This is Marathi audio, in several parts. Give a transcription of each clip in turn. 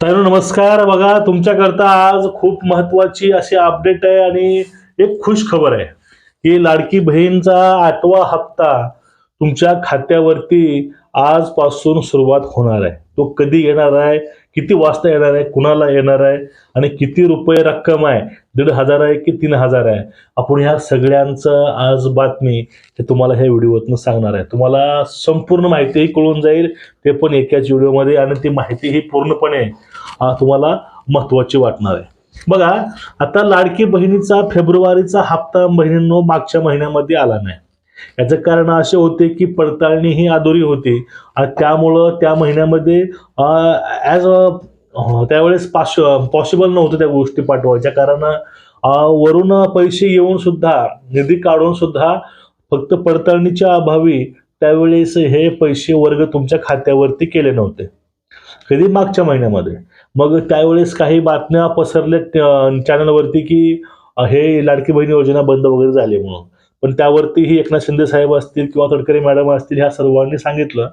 तर नमस्कार. बघा तुमच्याकरता आज खूप महत्वाची अशी अपडेट आहे आणि एक खुश खबर आहे. की लाडकी बहीणचा आठवा हप्ता तुमच्या खात्यावरती आजपासून सुरुवात होणार आहे. तो कधी येणार आहे? किती वाजता येणार आहे? कुणाला येणार आहे? आणि किती रुपये रक्कम आहे? दीड हजार आहे की तीन हजार आहे? आपण ह्या सगळ्यांचं आज बातमी हे तुम्हाला ह्या व्हिडिओतून सांगणार आहे. तुम्हाला संपूर्ण माहितीही कळून जाईल. ते पण एकाच व्हिडिओमध्ये आणि ती माहितीही पूर्णपणे तुम्हाला महत्वाची वाटणार आहे. बघा आता लाडकी बहिणीचा फेब्रुवारीचा हप्ता बहिणींनो मागच्या महिन्यामध्ये आला नाही. याचं कारण असे होते की पडताळणी ही अधुरी होती आणि त्यामुळं त्या महिन्यामध्ये ॲज त्यावेळेस पाश पॉसिबल नव्हतं त्या गोष्टी पाठवायच्या. कारण वरून पैसे येऊन सुद्धा निधी काढून सुद्धा फक्त पडताळणीच्या अभावी त्यावेळेस हे पैसे वर्ग तुमच्या खात्यावरती केले नव्हते. कधी? मागच्या महिन्यामध्ये. मग त्यावेळेस काही बातम्या पसरल्या चॅनलवरती की हे लाडकी बहीण योजना बंद वगैरे झाली म्हणून. पण त्यावरतीही एकनाथ शिंदे साहेब असतील किंवा तडकरे मॅडम असतील ह्या सर्वांनी सांगितलं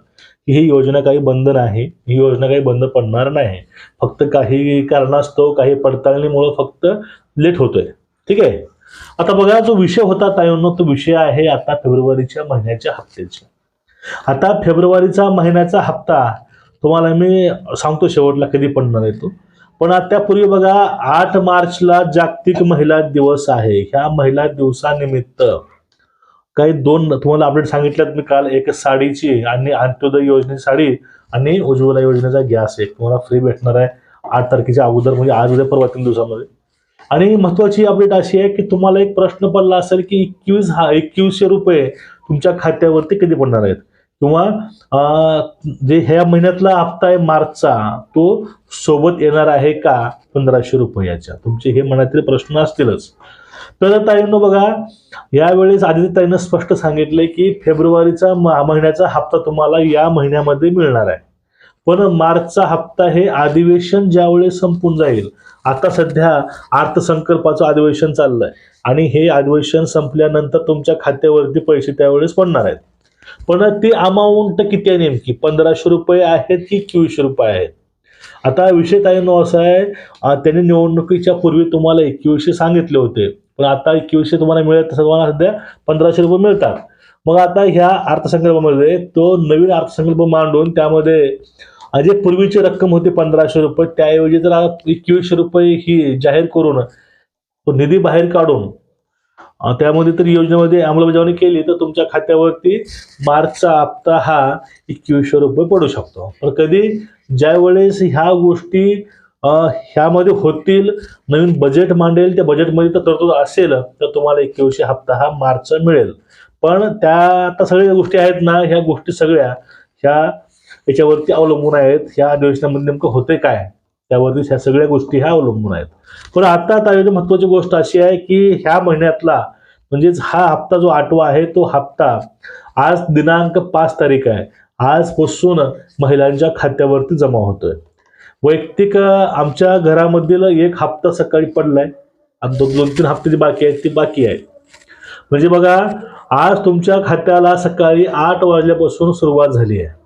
की ही योजना काही बंद नाही. ही योजना काही बंद पडणार नाही. फक्त काही कारणास्तव काही पडताळणीमुळं फक्त लेट होतोय. ठीक आहे? आता बघा जो विषय होता तायोनो तो विषय आहे आता फेब्रुवारीच्या महिन्याच्या हप्त्याचा. आता फेब्रुवारीचा महिन्याचा हप्ता तुम्हाला मी सांगतो शेवटला कधी पडणार येतो. पण आता त्यापूर्वी बघा आठ मार्चला जागतिक महिला दिवस आहे. ह्या महिला दिवसानिमित्त काही दोन तुम्हाला अपडेट सांगितल्यात मी काल एक साडीची आणि अंत्योदय योजने साडी आणि उज्ज्वला योजनेचा गॅस एक. तुम्हाला फ्री भेटणार आहे आठ तारखेच्या अगोदर म्हणजे आज उद्या परवा तीन दिवसामध्ये. आणि महत्वाची अपडेट अशी आहे की तुम्हाला एक प्रश्न पडला असेल की एकवीस हा एकवीसशे रुपये तुमच्या खात्यावरती कधी पडणार आहेत? किंवा जे ह्या महिन्यातला हप्ता आहे मार्चचा तो सोबत येणार आहे का? पंधराशे रुपयाच्या. तुमचे हे मनातील प्रश्न असतीलच. तर ताईंनो बघा यावेळेस आदित्य ताईनं स्पष्ट सांगितलंय की फेब्रुवारीचा महिन्याचा हप्ता तुम्हाला या महिन्यामध्ये मिळणार आहे. पण मार्चचा हप्ता हे अधिवेशन ज्यावेळेस संपून जाईल आता सध्या अर्थसंकल्पाचं अधिवेशन चाललंय. आणि हे अधिवेशन संपल्यानंतर तुमच्या खात्यावरती पैसे त्यावेळेस पडणार आहेत. पण ती अमाऊंट किती आहे नेमकी? पंधराशे रुपये आहेत की एकवीसशे रुपये आहेत? आता विषय ताईंनो असा आहे त्याने त्यांनी निवडणुकीच्या पूर्वी तुम्हाला एकवीसशे सांगितले होते. पण आता एकवीसशे तुम्हाला मिळत सर्वांना सध्या पंधराशे रुपये मिळतात. मग आता ह्या अर्थसंकल्पामध्ये तो नवीन अर्थसंकल्प मांडून त्यामध्ये जे पूर्वीची रक्कम होती पंधराशे रुपये त्याऐवजी जर एकवीसशे रुपये ही जाहीर करून तो निधी बाहेर काढून त्यामध्ये तर योजनेमध्ये अंमलबजावणी केली तर तुमच्या खात्यावरती मार्चचा हप्ता हा एकवीसशे रुपये पडू शकतो. पण कधी ज्या वेळेस ह्या गोष्टी ह्यामध्ये होतील नवीन बजेट मांडेल त्या बजेटमध्ये तर तरतूद असेल तर तुम्हाला एकवीसशे हप्ता हा मार्चचा मिळेल. पण त्या आता सगळ्या गोष्टी आहेत ना ह्या गोष्टी सगळ्या ह्या याच्यावरती अवलंबून आहेत. ह्या अधिवेशनामध्ये नेमकं होते काय? त्यावरतीच ह्या सगळ्या गोष्टी ह्या अवलंबून आहेत. पण आता ताईची महत्वाची गोष्ट अशी आहे की ह्या महिन्यातला म्हणजेच हा हप्ता जो आठवा आहे तो हप्ता आज दिनांक पाच तारीख आहे. आजपासून महिलांच्या खात्यावरती जमा होतोय. वैयक्तिक आमच्या घरामधील एक हप्ता सकाळी पडलाय. दोन दोन तीन हप्ते जे बाकी आहेत ती बाकी आहेत. म्हणजे बघा आज तुमच्या खात्याला सकाळी आठ वाजल्यापासून सुरुवात झाली आहे.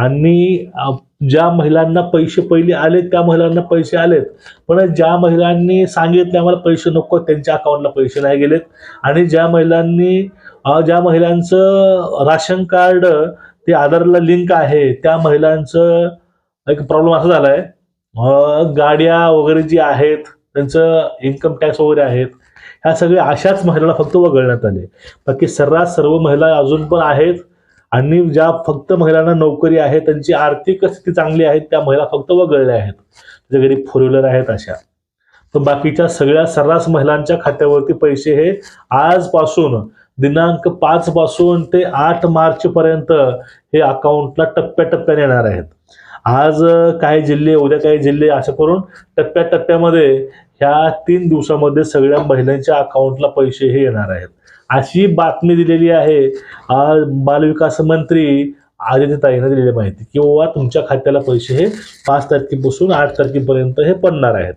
आणि ज्या महिलांना पैसे पहिले आलेत त्या महिलांना पैसे आलेत. पण ज्या महिलांनी सांगितले आम्हाला पैसे नको त्यांच्या अकाउंटला पैसे नाही गेलेत. आणि ज्या महिलांनी ज्या महिलांचं राशन कार्ड ते आधारला लिंक आहे त्या महिलांचं एक प्रॉब्लेम असा झाला आहे गाड्या वगैरे जी आहेत त्यांचं इन्कम टॅक्स वगैरे आहेत ह्या सगळ्या अशाच महिलांना फक्त वगळण्यात आले. बाकी सर्रास सर्व महिला अजून पण आहेत आणि ज्या फक्त महिलांना नोकरी आहे त्यांची आर्थिक स्थिती चांगली आहे त्या महिला फक्त वगळल्या आहेत. ज्या घरी फोर व्हीलर आहेत अशा. तर बाकीच्या सगळ्या सर्रास महिलांच्या खात्यावरती पैसे हे आजपासून दिनांक पाच पासून ते आठ मार्च पर्यंत हे अकाउंटला टप्प्याटप्प्याने येणार आहेत. आज काही जिल्हे उद्या काही जिल्हे असं करून टप्प्याटप्प्यामध्ये ह्या तीन दिवसामध्ये सगळ्या महिलांच्या अकाउंटला पैसे हे येणार आहेत. अशी बातमी दिलेली आहे बालविकास मंत्री आदित्यताईनं दिलेली माहिती की बाबा तुमच्या खात्याला पैसे हे पाच तारखेपासून आठ तारखेपर्यंत हे पडणार आहेत.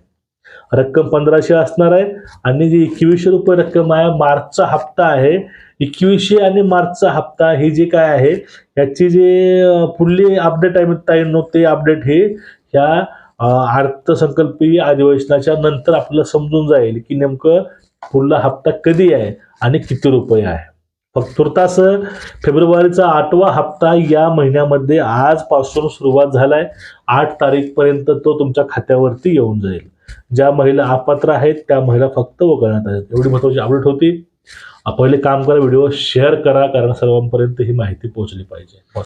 रक्कम पंधराशे असणार आहे आणि जी एकवीसशे रुपये रक्कम आहे मार्चचा हप्ता आहे. एकवीसशे आणि मार्चचा हप्ता हे जे काय आहे याची जे पुढली अपडेट आहे ताईंनो ते अपडेट हे ह्या अर्थसंकल्पीय अधिवेशनाच्या नंतर आपल्याला समजून जाईल की नेमकं पुढला हप्ता कधी आहे आणि किती रुपये आहे. फक्त तुर्तास फेब्रुवारीचा आठवा हप्ता या महिन्यामध्ये आजपासून सुरुवात झालाय. आठ तारीखपर्यंत तो तुमच्या खात्यावरती येऊन जाईल. ज्या महिला अपात्र आहेत त्या महिला फक्त वगळण्यात आहेत. एवढी महत्वाची अपडेट होती. पहिले काम करा व्हिडिओ शेअर करा कारण सर्वांपर्यंत ही माहिती पोहोचली पाहिजे.